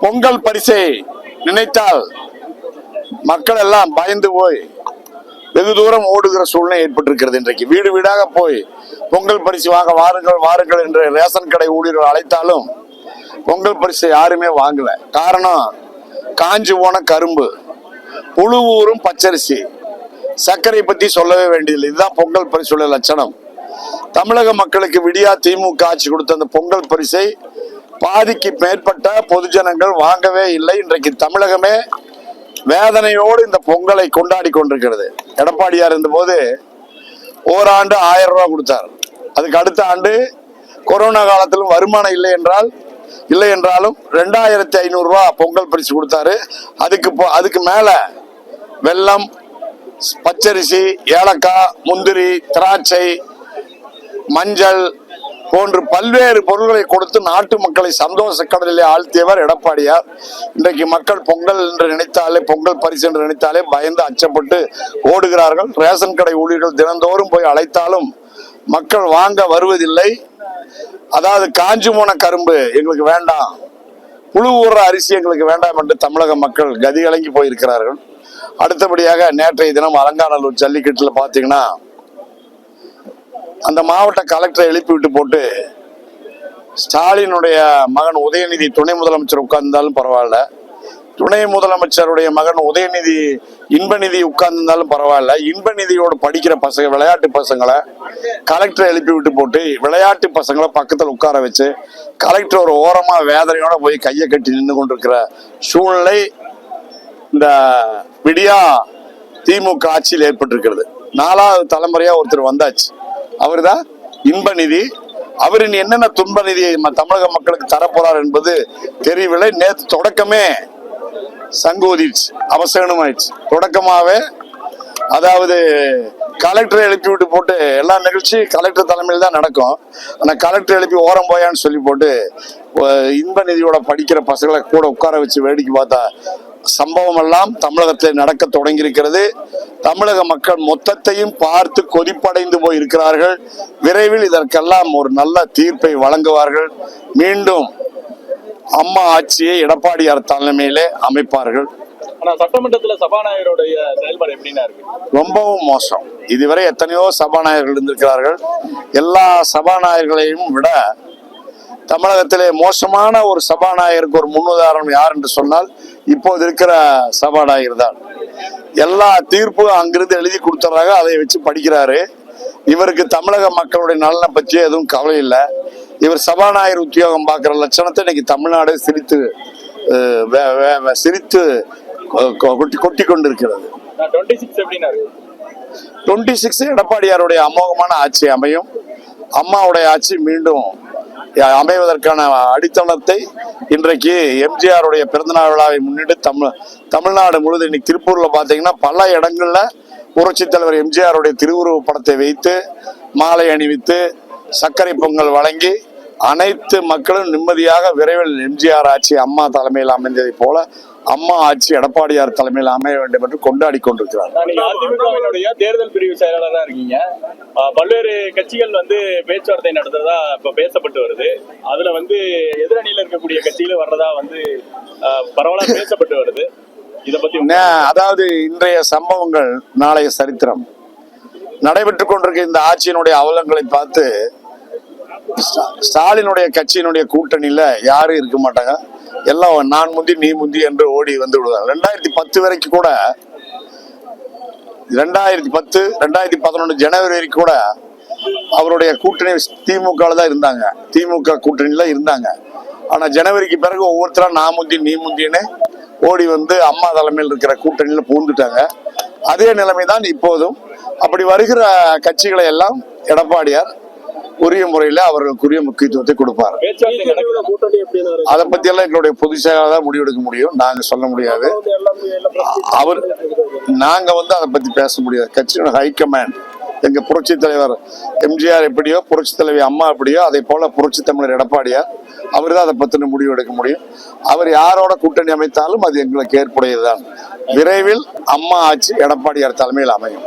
பொங்கல் பரிசை நினைத்தால் மக்கள் எல்லாம் பயந்து போய் வெகு தூரம் ஓடுகிற சூழ்நிலை ஏற்பட்டிருக்கிறது இன்றைக்கு. வீடு வீடாக போய் பொங்கல் பரிசு வாங்க வாருங்கள் வாருங்கள் என்று ரேஷன் கடை ஊழியர்கள் அழைத்தாலும் பொங்கல் பரிசு யாருமே வாங்கல. காரணம் காஞ்சி போன கரும்பு புழு ஊரும் பச்சரிசி. சர்க்கரை பத்தி சொல்லவே வேண்டியதில்லை. இதுதான் பொங்கல் பரிசுள்ள லட்சணம். தமிழக மக்களுக்கு விடியா திமுக ஆட்சி கொடுத்த அந்த பொங்கல் பரிசை பாதிக்கு மேற்பட்ட பொதுஜனங்கள் வாங்கவே இல்லை. இன்றைக்கு தமிழகமே வேதனையோடு இந்த பொங்கலை கொண்டாடி கொண்டிருக்கிறது. எடப்பாடியார் இருந்தபோது ஓராண்டு ஆயிரம் ரூபா கொடுத்தார். அதுக்கு அடுத்த ஆண்டு கொரோனா காலத்திலும் வருமானம் இல்லை என்றால் இல்லை என்றாலும் ரெண்டாயிரத்தி ஐநூறுரூவா பொங்கல் பரிசு கொடுத்தாரு. அதுக்கு அதுக்கு மேலே வெல்லம் பச்சரிசி ஏலக்காய் முந்திரி திராட்சை மஞ்சள் போன்று பல்வேறு பொருட்களை கொடுத்து நாட்டு மக்களை சந்தோஷ கடலிலே ஆழ்த்தியவர் எடப்பாடியார். இன்றைக்கு மக்கள் பொங்கல் என்று நினைத்தாலே பொங்கல் பரிசு என்று நினைத்தாலே பயந்து அச்சப்பட்டு ஓடுகிறார்கள். ரேஷன் கடை ஊழியர்கள் தினந்தோறும் போய் அழைத்தாலும் மக்கள் வாங்க வருவதில்லை. அதாவது காஞ்சி போன கரும்பு எங்களுக்கு வேண்டாம். புழு ஊற அரிசி எங்களுக்கு வேண்டாம் என்று தமிழக மக்கள் கதிகலங்கி போயிருக்கிறார்கள். அடுத்தபடியாக நேற்றைய தினம் அலங்காநல்லூர் ஜல்லிக்கட்டில் பார்த்தீங்கன்னா அந்த மாவட்ட கலெக்டரை எழுப்பி விட்டு போட்டு ஸ்டாலினுடைய மகன் உதயநிதி துணை முதலமைச்சர் உட்கார்ந்தாலும் பரவாயில்ல. துணை முதலமைச்சருடைய மகன் உதயநிதி இன்பநிதி உட்கார்ந்திருந்தாலும் பரவாயில்ல. இன்பநிதியோடு படிக்கிற பசங்க விளையாட்டு பசங்களை கலெக்டரை எழுப்பி விட்டு போட்டு விளையாட்டு பசங்களை பக்கத்தில் உட்கார வச்சு கலெக்டர் ஒரு ஓரமாக வேதனையோட போய் கையை கட்டி நின்று கொண்டிருக்கிற சூழ்நிலை இந்த விடியா திமுக ஆட்சியில் ஏற்பட்டிருக்கிறது. நாலாவது தலைமுறையாக ஒருத்தர் வந்தாச்சு. அவர் தான் இன்பநிதி அவர் இனி என்னென்ன துன்ப நிதியை ம- தமிழக மக்களுக்கு தரப்போறார் என்பது தெரியவில்லை. நேற்று தொடக்கமே சங்கோதிச்சு அவசகனமாயிடுச்சு தொடக்கமாகவே அதாவது கலெக்டரை எழுப்பி விட்டு போட்டு எல்லா நிகழ்ச்சி கலெக்டர் தலைமையில் தான் நடக்கும். ஆனால் கலெக்டர் எழுப்பி ஓரம் போயான்னு சொல்லி போட்டு இன்ப நிதியோட படிக்கிற பசங்களை கூட உட்கார வச்சு வேடிக்கை பார்த்தா சம்பவம் எல்லாம் தமிழகத்தில் நடக்க தொடங்கியிருக்கிறது. தமிழக மக்கள் மொத்தத்தையும் பார்த்து கொதிப்படைந்து போய் இருக்கிறார்கள் விரைவில் இதற்கெல்லாம் ஒரு நல்ல தீர்ப்பை வழங்குவார்கள். மீண்டும் அம்மா ஆட்சியை எடப்பாடியார் தலைமையிலே அமைப்பார்கள். சட்டமன்றத்துல சபாநாயகருடைய செயல்பாடு எப்படின்னா இருக்கு? ரொம்பவும் மோசம். இதுவரை எத்தனையோ சபாநாயகர்கள் இருந்திருக்கிறார்கள். எல்லா சபாநாயகர்களையும் விட தமிழகத்திலே மோசமான ஒரு சபாநாயகருக்கு ஒரு முன்னுதாரணம் யார் என்று சொன்னால் இப்போது இருக்கிற சபாநாயகர் தான் எல்லா தீர்ப்பும் அங்கிருந்து எழுதி கொடுத்துறாங்க அதை வச்சு படிக்கிறாரு. இவருக்கு தமிழக மக்களுடைய நலனை பற்றி எதுவும் கவலை இல்லை. இவர் சபாநாயகர் உத்தியோகம் பார்க்குற லட்சணத்தை இன்னைக்கு தமிழ்நாடு சிரித்து சிரித்து கொட்டி கொட்டி கொண்டிருக்கிறது. டுவெண்ட்டி சிக்ஸ் எடப்பாடியாருடைய அமோகமான ஆட்சி அமையும். அம்மாவுடைய ஆட்சி மீண்டும் அமைவதற்கான அடித்தளத்தை இன்றைக்கு எம்ஜிஆருடைய பிறந்தநாள் விழாவை முன்னிட்டு தமிழ் தமிழ்நாடு முழுவதும் இன்னைக்கு திருப்பூர்ல பாத்தீங்கன்னா பல இடங்கள்ல புரட்சி தலைவர் எம்ஜிஆருடைய திருவுருவ படத்தை வைத்து மாலை அணிவித்து சர்க்கரை பொங்கல் வழங்கி அனைத்து மக்களும் நிம்மதியாக விரைவில் எம்ஜிஆர் ஆட்சி அம்மா தலைமையில் அமைந்ததைப் போல அம்மா ஆட்சி எடப்பாடியார் தலைமையில் அமைய வேண்டும் என்று கொண்டாடி கொண்டிருக்கிறார் அதிமுகவினுடைய தேர்தல் பிரிவு செயலாளரா இருக்கீங்க. பல்வேறு கட்சிகள் வந்து பேச்சுவார்த்தை நடத்துறதா இப்ப பேசப்பட்டு வருது. அதுல வந்து எதிரணியில இருக்கக்கூடிய கட்சிகள் வர்றதா வந்து ஆஹ் பரவலா பேசப்பட்டு வருது. இத பத்தி அதாவது இன்றைய சம்பவங்கள் நாளைய சரித்திரம். நடைபெற்றுக் கொண்டிருக்க இந்த ஆட்சியினுடைய அவலங்களை பார்த்து ஸ்டா- ஸ்டாலினுடைய கட்சியினுடைய கூட்டணியில யாரும் இருக்க மாட்டாங்க. எல்லாம் நான் முந்தி நீ முந்தி என்று ஓடி வந்து விடுவாங்க ரெண்டாயிரத்தி பத்து வரைக்கும் கூட ரெண்டாயிரத்தி பத்து ரெண்டாயிரத்தி பதினொன்று ஜனவரி வரைக்கும் கூட அவருடைய கூட்டணி திமுக தான் இருந்தாங்க. திமுக கூட்டணியில இருந்தாங்க. ஆனா ஜனவரிக்கு பிறகு ஒவ்வொருத்தராக நான் முந்தி நீ முந்தின்னு ஓடி வந்து அம்மா தலைமையில் இருக்கிற கூட்டணியில பூந்துட்டாங்க. அதே நிலைமை தான் இப்போதும். அப்படி வருகிற கட்சிகளை எல்லாம் எடப்பாடியார் உரிய முறையில் அவர்களுக்குரிய முக்கியத்துவத்தை கொடுப்பார். அதை பற்றியெல்லாம் எங்களுடைய புதுசாக தான் முடிவெடுக்க முடியும். நாங்க சொல்ல முடியாது. அவர் நாங்க வந்து அதை பத்தி பேச முடியாது. கட்சியோட ஹைகமாண்ட் எங்க புரட்சி தலைவர் எம்ஜிஆர் எப்படியோ புரட்சி தலைவி அம்மா எப்படியோ அதே போல புரட்சி தமிழர் எடப்பாடியார் அவர் தான் அதை பத்தின முடிவு எடுக்க முடியும். அவர் யாரோட கூட்டணி அமைத்தாலும் அது எங்களுக்கு ஏற்புடையதுதான். விரைவில் அம்மா ஆட்சி எடப்பாடியார் தலைமையில் அமையும்.